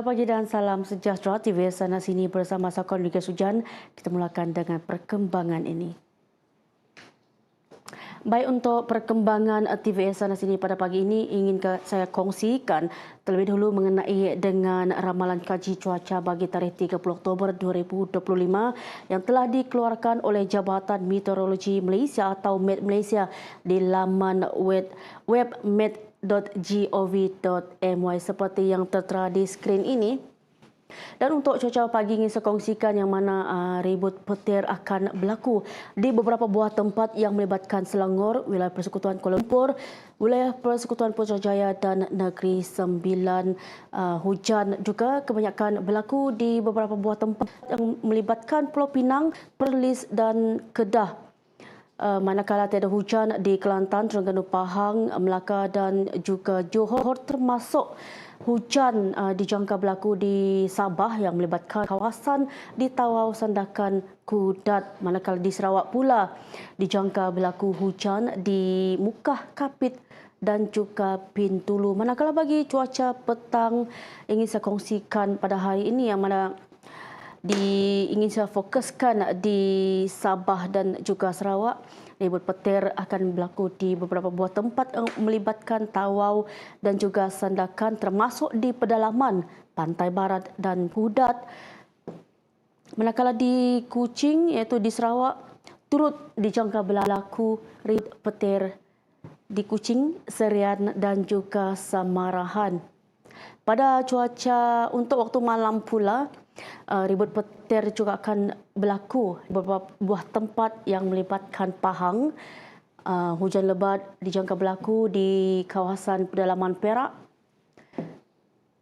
Selamat pagi dan salam sejahtera TV sana sini bersama Sakon Liga Sujan. Kita mulakan dengan perkembangan ini. Baik untuk perkembangan TVS sana sini pada pagi ini ingin saya kongsikan terlebih dahulu mengenai dengan ramalan kaji cuaca bagi tarikh 30 Oktober 2025 yang telah dikeluarkan oleh Jabatan Meteorologi Malaysia atau MET Malaysia di laman web, web MET www.gov.my seperti yang tertera di skrin ini. Dan untuk cuaca pagi ini saya kongsikan yang mana uh, ribut petir akan berlaku di beberapa buah tempat yang melibatkan Selangor, wilayah Persekutuan Kuala Lumpur, wilayah Persekutuan Putrajaya dan Negeri Sembilan. Uh, hujan juga kebanyakan berlaku di beberapa buah tempat yang melibatkan Pulau Pinang, Perlis dan Kedah. Uh, manakala tiada hujan di Kelantan, Terengganu Pahang, Melaka dan juga Johor termasuk hujan uh, dijangka berlaku di Sabah yang melibatkan kawasan di Tawau Sandakan Kudat manakala di Sarawak pula dijangka berlaku hujan di Mukah Kapit dan juga Pintulu. Manakala bagi cuaca petang ingin saya kongsikan pada hari ini yang mana di ingin saya fokuskan di Sabah dan juga Sarawak. Ribut petir akan berlaku di beberapa buah tempat yang melibatkan Tawau dan juga Sandakan termasuk di pedalaman Pantai Barat dan Hudat. Manakala di Kuching iaitu di Sarawak turut dijangka berlaku ribut petir di Kuching, Serian dan juga Samarahan. Pada cuaca untuk waktu malam pula, uh, ribut petir juga akan berlaku beberapa buah tempat yang melibatkan Pahang. Uh, hujan lebat dijangka berlaku di kawasan pedalaman Perak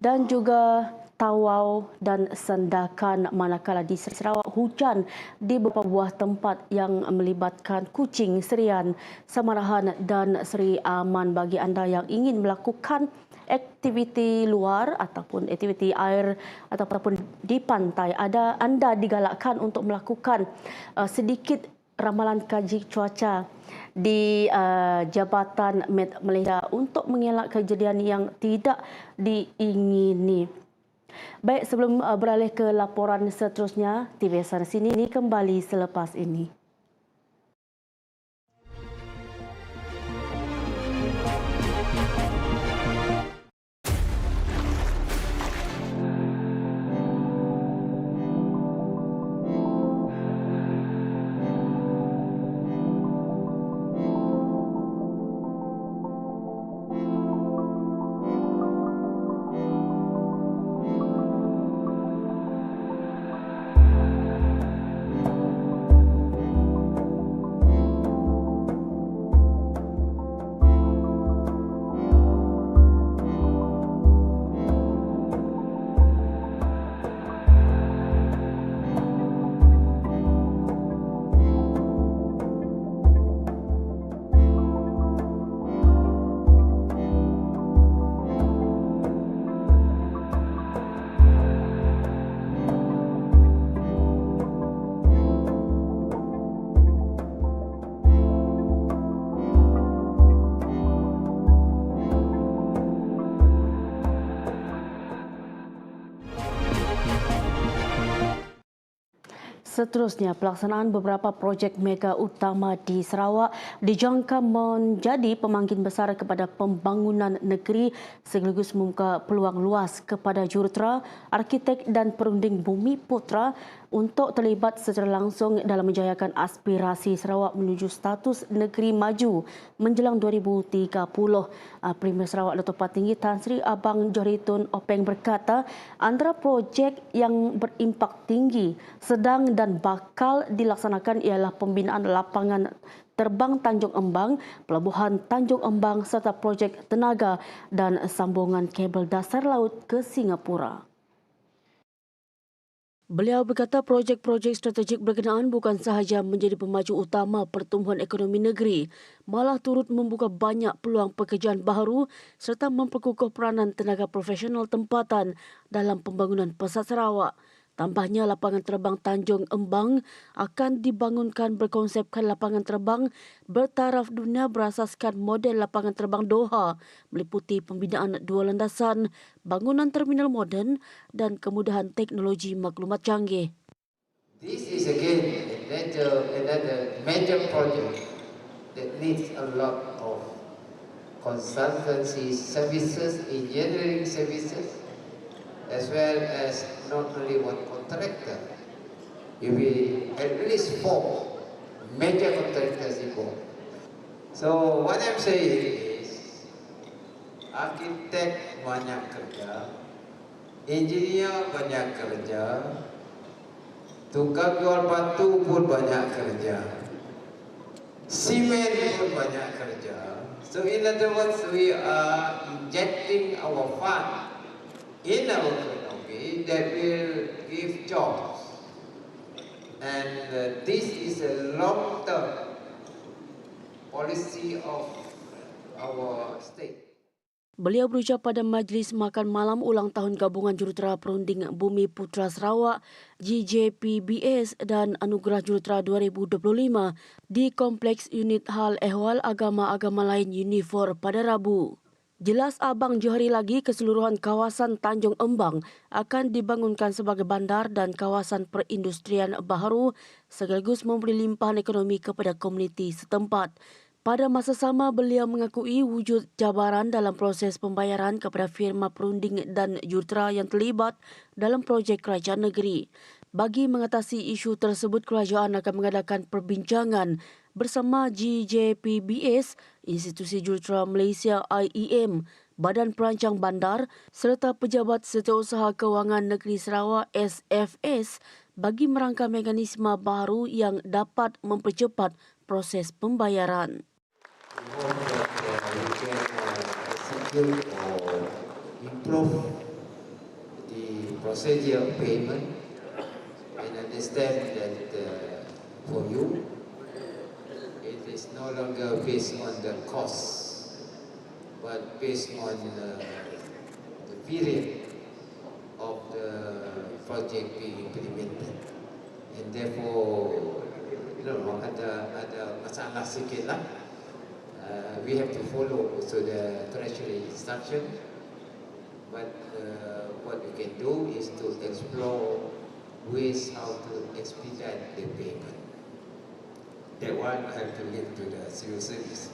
dan juga Tawau dan Sandakan manakala di Sarawak hujan di beberapa buah tempat yang melibatkan Kuching, Serian, Samarahan dan Seri Aman bagi anda yang ingin melakukan aktiviti luar ataupun aktiviti air ataupun di pantai ada anda digalakkan untuk melakukan uh, sedikit ramalan kaji cuaca di uh, Jabatan Met Malaysia untuk mengelak kejadian yang tidak diingini. Baik, sebelum uh, beralih ke laporan seterusnya, TV Sana Sini ini kembali selepas ini. Seterusnya, pelaksanaan beberapa projek mega utama di Sarawak dijangka menjadi pemangkin besar kepada pembangunan negeri sekaligus membuka peluang luas kepada jurutera, arkitek dan perunding bumi putra untuk terlibat secara langsung dalam menjayakan aspirasi Sarawak menuju status negeri maju menjelang 2030. Ah, Premier Sarawak Dato' Patinggi Tan Sri Abang Joritun Openg berkata antara projek yang berimpak tinggi sedang dan bakal dilaksanakan ialah pembinaan lapangan terbang Tanjung Embang, pelabuhan Tanjung Embang serta projek tenaga dan sambungan kabel dasar laut ke Singapura. Beliau berkata projek-projek strategik berkenaan bukan sahaja menjadi pemaju utama pertumbuhan ekonomi negeri, malah turut membuka banyak peluang pekerjaan baru serta memperkukuh peranan tenaga profesional tempatan dalam pembangunan pesat Sarawak. Tambahnya, lapangan terbang Tanjung Embang akan dibangunkan berkonsepkan lapangan terbang bertaraf dunia berasaskan model lapangan terbang Doha meliputi pembinaan dua landasan, bangunan terminal moden dan kemudahan teknologi maklumat canggih. This is again another, another major project that needs a lot of consultancy services, engineering services, as well as not only one contractor. You will at least four major contractors involved. So what I'm saying is, arkitek banyak kerja, engineer banyak kerja, tukang jual batu pun banyak kerja, simen pun banyak kerja. So in other words, we are injecting our fund in our economy that will give jobs. And uh, this is a long-term policy of our state. Beliau berucap pada Majlis Makan Malam ulang tahun Gabungan Jurutera Perunding Bumi Putra Sarawak GJPBS dan Anugerah Jurutera 2025 di Kompleks Unit Hal Ehwal Agama-Agama Lain Unifor pada Rabu. Jelas Abang Johari lagi keseluruhan kawasan Tanjung Embang akan dibangunkan sebagai bandar dan kawasan perindustrian baharu sekaligus memberi limpahan ekonomi kepada komuniti setempat. Pada masa sama, beliau mengakui wujud cabaran dalam proses pembayaran kepada firma perunding dan jurutera yang terlibat dalam projek kerajaan negeri. Bagi mengatasi isu tersebut, kerajaan akan mengadakan perbincangan bersama GJPBS, Institusi Jurutera Malaysia IEM, Badan Perancang Bandar serta Pejabat Setiausaha Kewangan Negeri Sarawak SFS bagi merangka mekanisme baru yang dapat mempercepat proses pembayaran. Improve the procedure payment and understand that uh, for you, it is no longer based on the cost, but based on uh, the period of the project being implemented. And therefore, you know, ada ada masalah sikit lah uh, we have to follow also the treasury instruction. But uh, what we can do is to explore ways how to expedite the payment. That one have to leave to the civil service.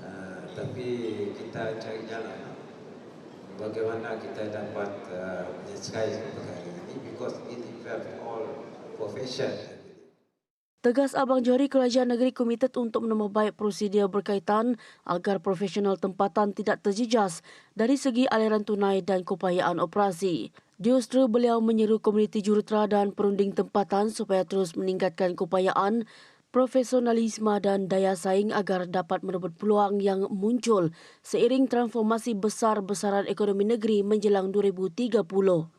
Uh, tapi kita cari jalan bagaimana kita dapat uh, menyelesaikan perkara ini because it involves all profession. Tegas Abang Johari Kerajaan Negeri komited untuk menambah baik prosedur berkaitan agar profesional tempatan tidak terjejas dari segi aliran tunai dan keupayaan operasi. Justru beliau menyeru komuniti jurutera dan perunding tempatan supaya terus meningkatkan keupayaan, profesionalisme dan daya saing agar dapat merebut peluang yang muncul seiring transformasi besar-besaran ekonomi negeri menjelang 2030.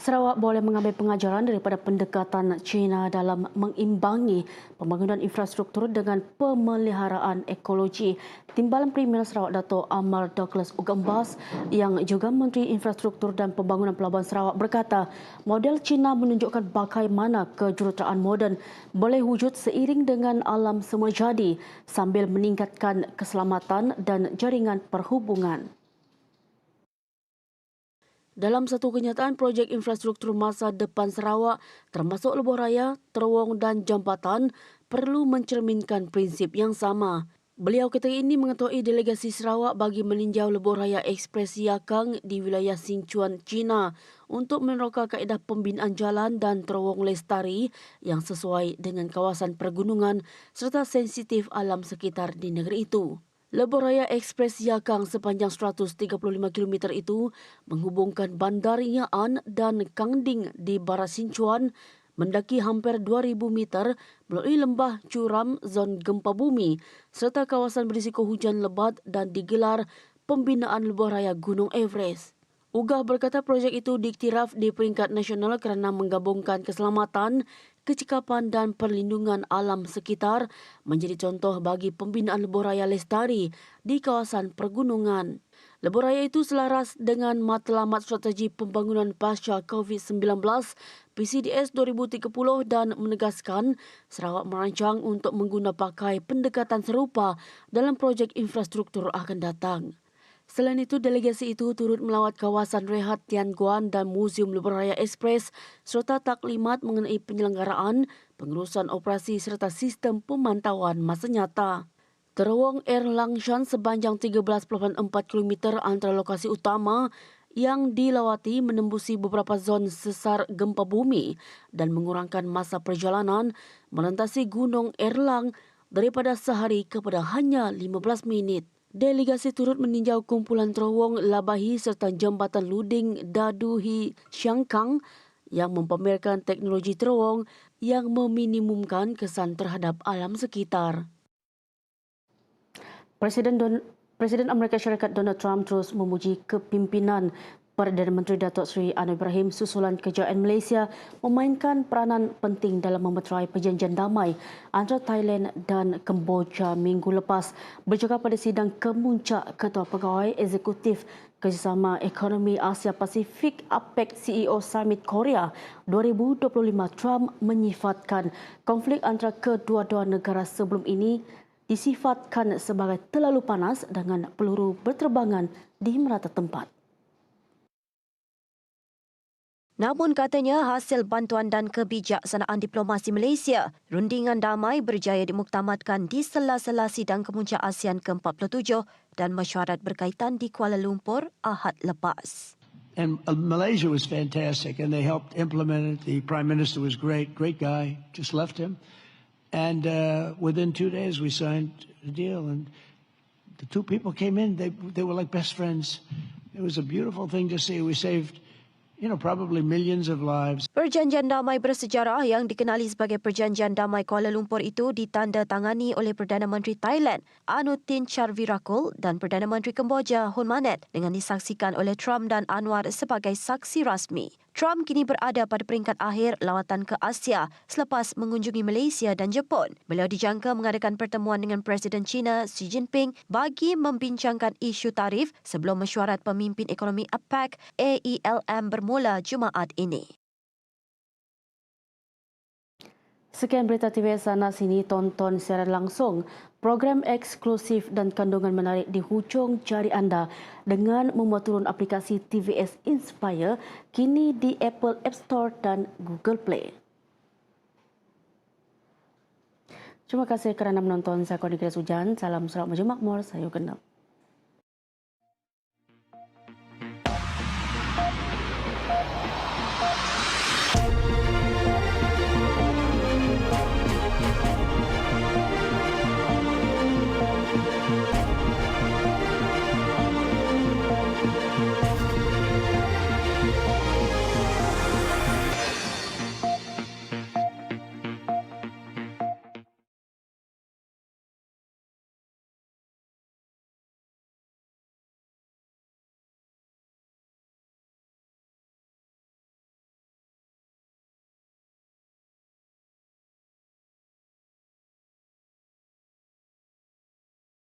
Sarawak boleh mengambil pengajaran daripada pendekatan China dalam mengimbangi pembangunan infrastruktur dengan pemeliharaan ekologi. Timbalan Premier Sarawak Dato' Amar Douglas Ugambas yang juga Menteri Infrastruktur dan Pembangunan Pelabuhan Sarawak berkata, model China menunjukkan bagaimana kejuruteraan moden boleh wujud seiring dengan alam semua jadi sambil meningkatkan keselamatan dan jaringan perhubungan. Dalam satu kenyataan projek infrastruktur masa depan Sarawak termasuk lebuh raya, terowong dan jambatan perlu mencerminkan prinsip yang sama. Beliau ketika ini mengetuai delegasi Sarawak bagi meninjau lebuh raya ekspres Yakang di wilayah Sichuan, China untuk meneroka kaedah pembinaan jalan dan terowong lestari yang sesuai dengan kawasan pergunungan serta sensitif alam sekitar di negeri itu. Lebuh Raya Ekspres Yakang sepanjang 135 km itu menghubungkan Bandar Yaan dan Kangding di Barat Sinchuan mendaki hampir 2,000 meter melalui lembah curam zon gempa bumi serta kawasan berisiko hujan lebat dan digelar pembinaan lebuh raya Gunung Everest. Ugah berkata projek itu diiktiraf di peringkat nasional kerana menggabungkan keselamatan, kecekapan dan perlindungan alam sekitar menjadi contoh bagi pembinaan lebuh raya lestari di kawasan pergunungan. Lebuh raya itu selaras dengan matlamat strategi pembangunan pasca COVID-19 PCDS 2030 dan menegaskan Sarawak merancang untuk mengguna pakai pendekatan serupa dalam projek infrastruktur akan datang. Selain itu, delegasi itu turut melawat kawasan rehat Tian Guan dan Muzium Lebuh Raya Express serta taklimat mengenai penyelenggaraan, pengurusan operasi serta sistem pemantauan masa nyata. Terowong Air Langshan sepanjang 13.4 km antara lokasi utama yang dilawati menembusi beberapa zon sesar gempa bumi dan mengurangkan masa perjalanan melintasi Gunung Erlang daripada sehari kepada hanya 15 minit. Delegasi turut meninjau kumpulan terowong Labahi serta jambatan Luding Daduhi Siangkang yang mempamerkan teknologi terowong yang meminimumkan kesan terhadap alam sekitar. Presiden Don Presiden Amerika Syarikat Donald Trump terus memuji kepimpinan Perdana Menteri Datuk Seri Anwar Ibrahim susulan kerajaan Malaysia memainkan peranan penting dalam memeterai perjanjian damai antara Thailand dan Kemboja minggu lepas. Bercakap pada sidang kemuncak Ketua Pegawai Eksekutif Kerjasama Ekonomi Asia Pasifik APEC CEO Summit Korea 2025, Trump menyifatkan konflik antara kedua-dua negara sebelum ini disifatkan sebagai terlalu panas dengan peluru berterbangan di merata tempat. Namun katanya hasil bantuan dan kebijaksanaan diplomasi Malaysia, rundingan damai berjaya dimuktamadkan di sela-sela sidang kemuncak ASEAN ke-47 dan mesyuarat berkaitan di Kuala Lumpur Ahad lepas. And uh, Malaysia was fantastic, and they helped implement it. The prime minister was great, great guy. Just left him, and uh, within two days we signed a deal. And the two people came in; they they were like best friends. It was a beautiful thing to see. We saved, you know, probably millions of lives. Perjanjian damai bersejarah yang dikenali sebagai Perjanjian Damai Kuala Lumpur itu ditandatangani oleh Perdana Menteri Thailand Anutin Charvirakul dan Perdana Menteri Kemboja Hun Manet dengan disaksikan oleh Trump dan Anwar sebagai saksi rasmi. Trump kini berada pada peringkat akhir lawatan ke Asia selepas mengunjungi Malaysia dan Jepun. Beliau dijangka mengadakan pertemuan dengan Presiden China Xi Jinping bagi membincangkan isu tarif sebelum mesyuarat pemimpin ekonomi APEC AELM bermula Jumaat ini. Sekian berita TVS sana sini tonton secara langsung program eksklusif dan kandungan menarik di hujung jari anda dengan membuat turun aplikasi TVS Inspire kini di Apple App Store dan Google Play. Terima kasih kerana menonton. Saya Koni Hujan. Salam Majlis Makmur. Saya Genap.